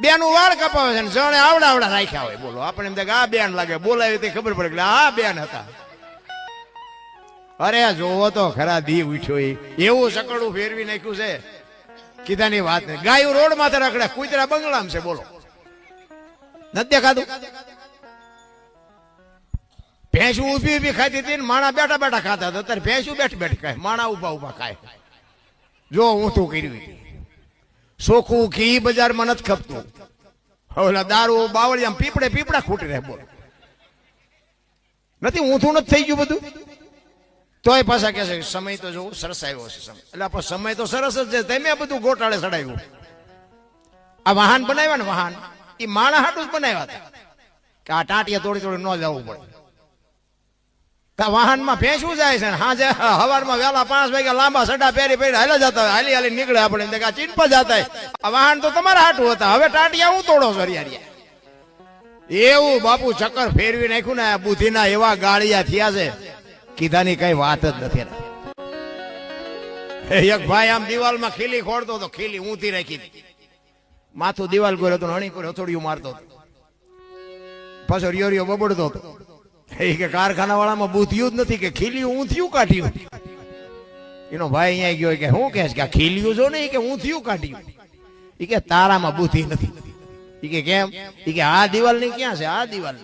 બેનું વાળ કપાવે છે જણે આવડા રાખ્યા હોય, બોલો. આપણે એમ આ બેન લાગે. બોલાવી ખબર પડે કે આ બેન હતા. અરે જોવો તો, ખરા દી ઉઠ્યો એવું સકડું ફેરવી નાખ્યું છે. કીધાની વાત નહીં. ગાયું રોડ માથે રખડે. કુતરા બંગલામાં છે, બોલો. નથી દેખાતું? ભેંસું ઊભી ઊભી ખાતી હતી માણા બેઠા બેઠા ખાતા હતા. અત્યારે ભેંસું બેઠ બેઠ ખાય. માણા ઊભા ઊભા ખાય. જો હું તું કર્યું. સોખું ઘી બજારમાં નથી ખપતું. ઓલા દારૂ બાવળિયા પીપળે પીપળા ખૂટી રહે, બોલ. નથી, ઊંધું નથી થઈ ગયું બધું? તોય પાછા કહે છે, સમય તો જોવું, સરસ આવ્યો છે સમય. એટલે આપણો સમય તો સરસ જ છે, તમે બધું ગોટાળે ચડાવ્યું. આ વાહન બનાવ્યા ને વાહન એ માણા હાટું જ બનાવ્યા હતા. કે આ ટાંટિયા તોડી તોડી ન જવું પડે. વાહનમાં ભેંસું જાય છે હાજે હવારમાં વહેલા પાંચ વાગ્યા લાંબા સડા પહેરી પહેરી હાલે જતા હોય, હાલી હાલી નીકળે આપણે એમ થાય કે આ જતા આ વાહન તો તમારા હાટું હતા, હવે ટાંટિયા હું તોડો સરિયારિયા એવું બાપુ ચક્કર ફેરવી નાખ્યું ને, આ બુદ્ધિના એવા ગાળિયા થયા છે, કીધાની કઈ વાત જ નથી એક ભાઈ આમ દિવાલમાં ખીલી ખોડતો તો ખીલી ઊંધી રાખી માથું દિવાલ ગોર હતો હણી પર હથોડિયું મારતો હતો. પાછો રિયો રિયો બબડતો હતો. એ કે કારખાના વાળામાં બુદ્ધિયું જ નથી કે ખીલ્યું, ઊંધિયું કાઢ્યું. એનો ભાઈ અહીંયા ગયો કે હું કહે કે આ છો ને કે ઊંધિયું કાઢ્યું. એ કે તારામાં બુદ્ધિ નથી. એ કે કેમ? એ કે આ દિવાલની ક્યાં છે? આ દિવાલ.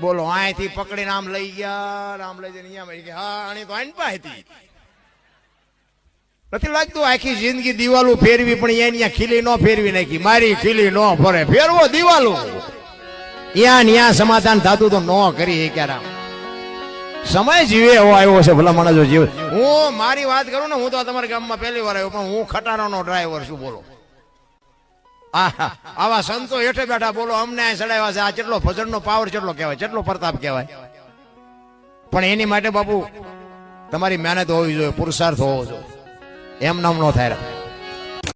બોલો, અહીંથી પકડીને આમ લઈ ગયા આમ લઈ જઈને અહીંયા કે હા આની તો આની પાસે નથી લાગતું આખી જિંદગી દિવાલો ફેરવી, પણ અહીંયા ખીલી નો ફેરવી નાખી. મારી ખીલી ન ફરે. ફેરવો દિવાલો. ત્યાં ન્યા સમાધાન થતું તો ન કરી ક્યારે સમય જીવે એવો આવ્યો છે ભલા માણસ જીવે. હું મારી વાત કરું ને, હું તો તમારા ગામમાં પહેલી વાર આવ્યો, પણ હું ખટારાનો ડ્રાઈવર છું, બોલો. આવા સંતો હેઠે બેઠા બોલો, અમને અહીં ચડાવ્યા છે. આ કેટલો ભજનનો પાવર કેટલો કહેવાય કેટલો પ્રતાપ કહેવાય. પણ એની માટે બાપુ, તમારી મહેનત હોવી જોઈએ, પુરુષાર્થ હોવો જોઈએ. એમ નામ નો થાય